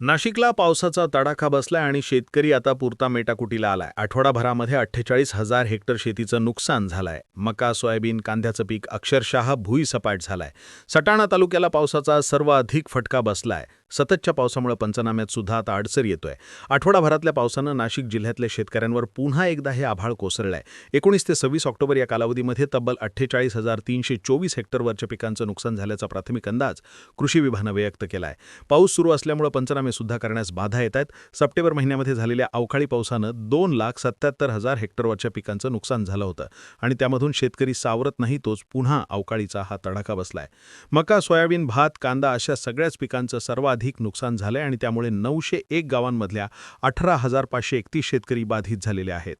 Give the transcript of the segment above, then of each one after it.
नाशिकला पावसाचा तडाखा बसलाय आणि शेतकरी आता पुरता मेटाकुटीला आलाय. आठवडाभरामध्ये अठ्ठेचाळीस हजार हेक्टर शेतीचं नुकसान झालंय. मका सोयाबीन कांद्याचं पीक अक्षरशः भुईसपाट झालाय. सटाणा तालुक्याला पावसाचा सर्वाधिक फटका बसलाय. सततच्या पावसामुळे पंचनाम्यात सुद्धा आता अडसर येतोय. आठवडाभरातल्या पावसानं नाशिक जिल्ह्यातल्या शेतकऱ्यांवर पुन्हा एकदा हे आभाळ कोसळलंय. एकोणीस ते सव्वीस ऑक्टोबर या कालावधीमध्ये तब्बल अठ्ठेचाळीस हजार तीनशे चोवीस हेक्टरवरच्या पिकांचं नुकसान झाल्याचा प्राथमिक अंदाज कृषी विभागानं व्यक्त केलाय. पाऊस सुरू असल्यामुळे पंचनामे सुद्धा करण्यास बाधा येत आहेत. सप्टेंबर महिन्यामध्ये झालेल्या अवकाळी पावसानं दोन लाख सत्याहत्तर हजार हेक्टरवरच्या पिकांचं नुकसान झालं होतं आणि त्यामधून शेतकरी सावरत नाही तोच पुन्हा अवकाळीचा हा तडाखा बसलाय. मका सोयाबीन भात कांदा अशा सगळ्याच पिकांचं सर्वात सर्वाधिक नुकसान झालंय आणि त्यामुळे नऊशे एक गावांमधल्या अठरा हजार पाचशे एकतीस शेतकरी बाधित झालेले आहेत.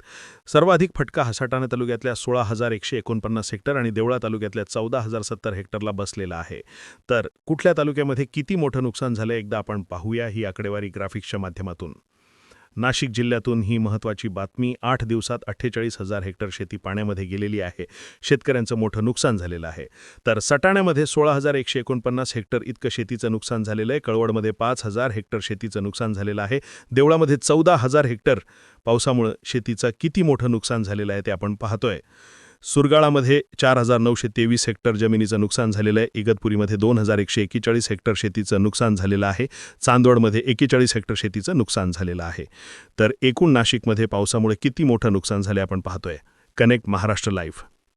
सर्वाधिक फटका हसाटाणा तालुक्यातल्या सोळा हजार एकशे एकोणपन्नास हेक्टर आणि देवळा तालुक्यातल्या चौदा हजार सत्तर हेक्टरला बसलेला आहे. तर कुठल्या तालुक्यामध्ये किती मोठं नुकसान झालं एकदा आपण पाहूया ही आकडेवारी ग्राफिक्सच्या माध्यमातून. नाशिक जिल्ह्यातून ही महत्त्वाची बातमी आठ दिवसात अठ्ठेचाळीस हजार हेक्टर शेती पाण्यामध्ये गेलेली आहे. शेतकऱ्यांचं मोठं नुकसान झालेलं आहे. तर सटाण्यामध्ये सोळा हजार एकशे एकोणपन्नास हेक्टर इतकं शेतीचं नुकसान झालेलं आहे. कळवडमध्ये पाच हजार हेक्टर शेतीचं नुकसान झालेलं आहे. देवळामध्ये चौदा हजार हेक्टर पावसामुळं शेतीचं किती मोठं नुकसान झालेलं आहे ते आपण पाहतोय. सुरगाळामध्ये चार हजार नऊशे तेवीस हेक्टर जमिनीचं नुकसान झालेलं आहे. इगतपुरीमध्ये दोन हजार एकशे एकेचाळीस हेक्टर शेतीचं नुकसान झालेलं आहे. चांदवडमध्ये एकेचाळीस हेक्टर शेतीचं नुकसान झालेलं आहे. तर एकूण नाशिकमध्ये पावसामुळे किती मोठं नुकसान झाले आपण पाहतोय. Connect Maharashtra live.